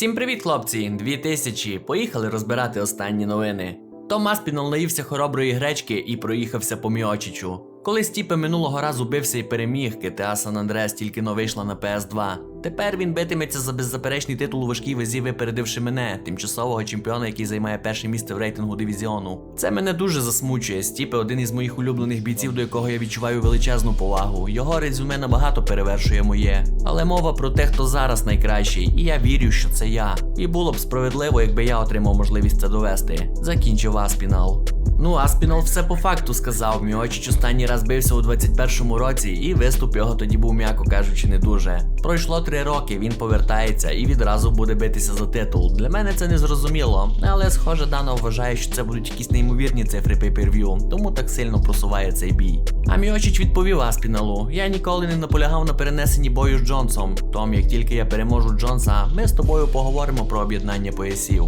Всім привіт, хлопці! 2000. Поїхали розбирати останні новини. Томас наївся хороброї гречки і проїхався по Міочичу. Коли Стіпе минулого разу бився і переміг, GTA San Andreas тільки но вийшла на PS2. Тепер він битиметься за беззаперечний титул у важкій вазі, випередивши мене, тимчасового чемпіона, який займає перше місце в рейтингу дивізіону. Це мене дуже засмучує. Стіпе один із моїх улюблених бійців, до якого я відчуваю величезну повагу. Його резюме набагато перевершує моє. Але мова про те, хто зараз найкращий, і я вірю, що це я. І було б справедливо, якби я отримав можливість це довести. Закінчив Аспінал. Ну, Аспінал все по факту сказав. Міочич останній раз бився у 21-му році, і виступ його тоді був, м'яко кажучи, не дуже. Пройшло три роки, він повертається і відразу буде битися за титул. Для мене це не зрозуміло, але схоже, Дана вважає, що це будуть якісь неймовірні цифри pay-per-view, тому так сильно просуває цей бій. А Міочич відповів Аспіналу: я ніколи не наполягав на перенесенні бою з Джонсом. Том, як тільки я переможу Джонса, ми з тобою поговоримо про об'єднання поясів.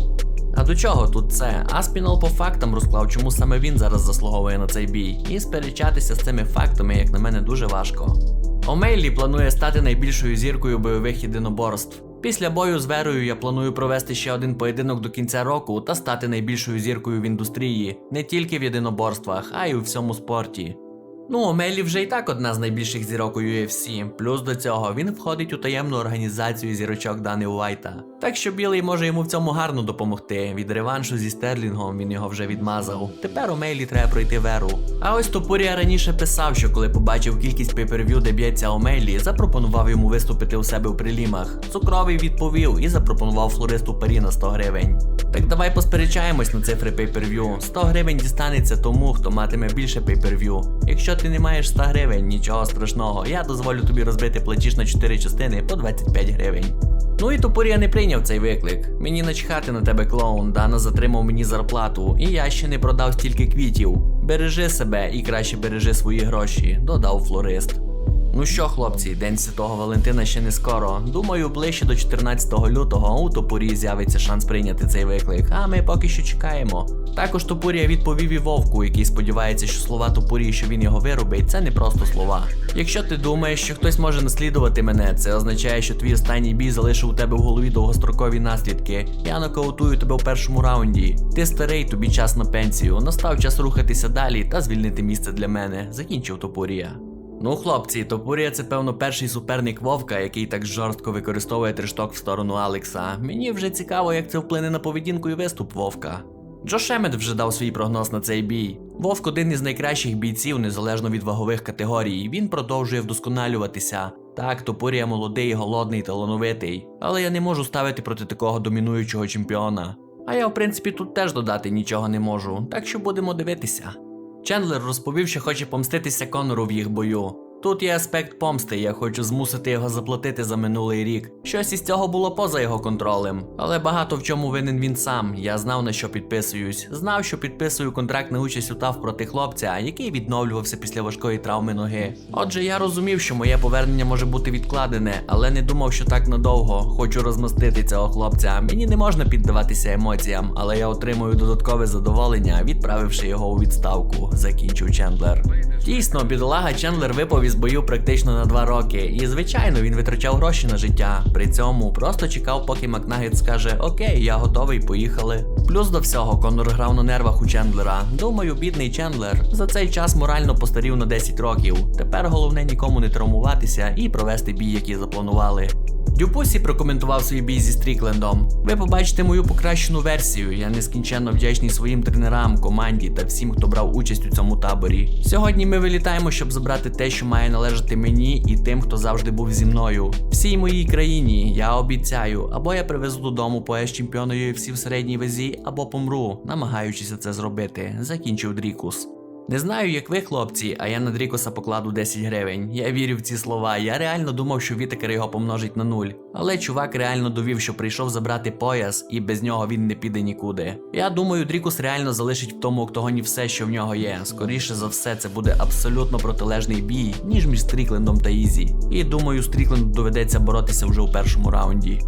А до чого тут це? Аспінал по фактам розклав, чому саме він зараз заслуговує на цей бій, і сперечатися з цими фактами, як на мене, дуже важко. Омейлі планує стати найбільшою зіркою бойових єдиноборств. Після бою з Верою я планую провести ще один поєдинок до кінця року та стати найбільшою зіркою в індустрії, не тільки в єдиноборствах, а й у всьому спорті. Ну, Омелі вже і так одна з найбільших зірок у UFC. Плюс до цього він входить у таємну організацію зірочок Дани Уайта. Так що білий може йому в цьому гарно допомогти. Від реваншу зі Стерлінгом він його вже відмазав. Тепер Омейлі треба пройти веру. А ось Топурія раніше писав, що коли побачив кількість пейперв'ю, де б'ється Омейлі, запропонував йому виступити у себе у прилімах. Цукровий відповів і запропонував флористу парі на 100 гривень. Так давай посперечаємось на цифри pay-per-view. 100 гривень дістанеться тому, хто матиме більше pay-per-view. Якщо ти не маєш 100 гривень, нічого страшного, я дозволю тобі розбити платіж на 4 частини по 25 гривень. Ну і Топорія не прийняв цей виклик. Мені начхати на тебе клоун, Дана затримав мені зарплату, і я ще не продав стільки квітів. Бережи себе і краще бережи свої гроші, додав флорист. Ну що, хлопці, день святого Валентина ще не скоро. Думаю, ближче до 14 лютого у Топурі з'явиться шанс прийняти цей виклик, а ми поки що чекаємо. Також Топурія відповів і Вовку, який сподівається, що слова Топурі, що він його виробить, це не просто слова. Якщо ти думаєш, що хтось може наслідувати мене, це означає, що твій останній бій залишив у тебе в голові довгострокові наслідки. Я нокаутую тебе в першому раунді. Ти старий, тобі час на пенсію. Настав час рухатися далі та звільнити місце для мене. Закінчив Топурія. Ну, хлопці, Топурія це певно перший суперник Вовка, який так жорстко використовує трешток в сторону Алекса. Мені вже цікаво, як це вплине на поведінку і виступ Вовка. Джош Емет вже дав свій прогноз на цей бій. Вовк один із найкращих бійців, незалежно від вагових категорій. Він продовжує вдосконалюватися. Так, Топурія молодий, голодний, талановитий. Але я не можу ставити проти такого домінуючого чемпіона. А я, в принципі, тут теж додати нічого не можу, так що будемо дивитися. Чендлер розповів, що хоче помститися Конору в їх бою. Тут є аспект помсти, я хочу змусити його заплатити за минулий рік. Щось із цього було поза його контролем, але багато в чому винен він сам. Я знав на що підписуюсь. Знав, що підписую контракт на участь у ТАВ проти хлопця, який відновлювався після важкої травми ноги. Отже, я розумів, що моє повернення може бути відкладене, але не думав, що так надовго. Хочу розмастити цього хлопця. Мені не можна піддаватися емоціям, але я отримую додаткове задоволення, відправивши його у відставку. Закінчив Чендлер. Дійсно, бідолага Чендлер випав із бою практично на два роки, і звичайно він витрачав гроші на життя. При цьому просто чекав, поки Макнагет скаже: Окей, я готовий, поїхали. Плюс до всього Конор грав на нервах у Чендлера. Думаю, бідний Чендлер за цей час морально постарів на 10 років. Тепер головне нікому не травмуватися і провести бій, який запланували. Дюпусі прокоментував свій бій зі Стріклендом. Ви побачите мою покращену версію. Я нескінченно вдячний своїм тренерам, команді та всім, хто брав участь у цьому таборі. Сьогодні ми вилітаємо, щоб забрати те, що має належати мені і тим, хто завжди був зі мною. Всій моїй країні я обіцяю, або я привезу додому пояс чемпіона UFC в середній вазі, або помру, намагаючися це зробити. Закінчив Дрікус. Не знаю, як ви, хлопці, а я на Дрікоса покладу 10 гривень. Я вірю в ці слова. Я реально думав, що Вітекер його помножить на нуль. Але чувак реально довів, що прийшов забрати пояс, і без нього він не піде нікуди. Я думаю, Дрікус реально залишить в тому октагоні все, що в нього є. Скоріше за все, це буде абсолютно протилежний бій, ніж між Стріклендом та Ізі. І думаю, Стрікленду доведеться боротися вже у першому раунді.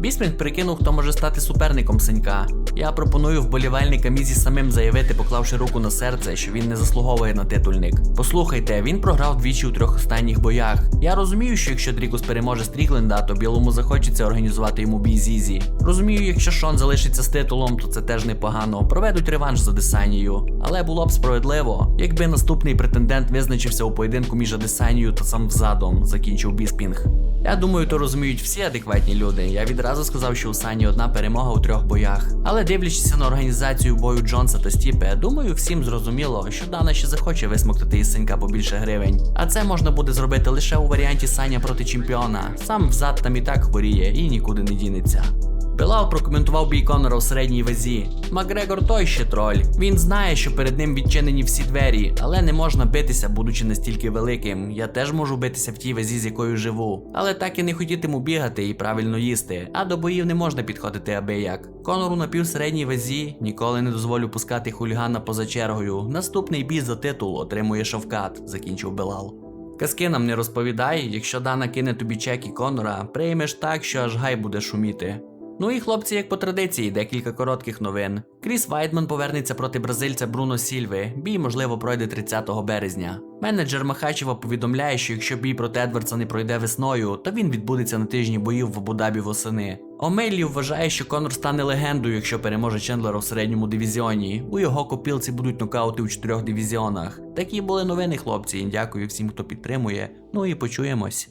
Бісмінг прикинув, хто може стати суперником Сенька. Я пропоную вболівальникам Ізі самим заявити, поклавши руку на серце, що він не заслуговує на титульник. Послухайте, він програв двічі у трьох останніх боях. Я розумію, що якщо Дрікус переможе Стрікленда, то білому захочеться організувати йому бій з Ізі. Розумію, якщо Шон залишиться з титулом, то це теж непогано. Проведуть реванш за Десанією. Але було б справедливо, якби наступний претендент визначився у поєдинку між Адесанією та Самвзадом, закінчив Біспінг. Я думаю, то розуміють всі адекватні люди. Я відразу сказав, що у Сані одна перемога у трьох боях. Але дивлячись на організацію бою Джонса та Стіпе, думаю, всім зрозуміло, що Дана ще захоче висмоктати із синька побільше гривень. А це можна буде зробити лише у варіанті Саня проти чемпіона. Сам взад там і так хворіє і нікуди не дінеться. Белал прокоментував бій Конора у середній вазі. Макгрегор той ще троль. Він знає, що перед ним відчинені всі двері, але не можна битися, будучи настільки великим. Я теж можу битися в тій вазі, з якою живу. Але так і не хотітиму бігати і правильно їсти. А до боїв не можна підходити аби як. Конору на півсередній вазі ніколи не дозволю пускати хулігана поза чергою. Наступний бій за титул отримує шовкат, закінчив Белал. Казки нам не розповідай, якщо Дана кине тобі чек і Конора, приймеш так, що аж гай буде шуміти. Ну і хлопці, як по традиції, декілька коротких новин. Кріс Вайтман повернеться проти бразильця Бруно Сільви. Бій, можливо, пройде 30 березня. Менеджер Махачева повідомляє, що якщо бій проти Едвардса не пройде весною, то він відбудеться на тижні боїв в Абу-Дабі восени. Омейлі вважає, що Конор стане легендою, якщо переможе Чендлера у середньому дивізіоні. У його копілці будуть нокаути у чотирьох дивізіонах. Такі були новини, хлопці. Дякую всім, хто підтримує. Ну і почуємось.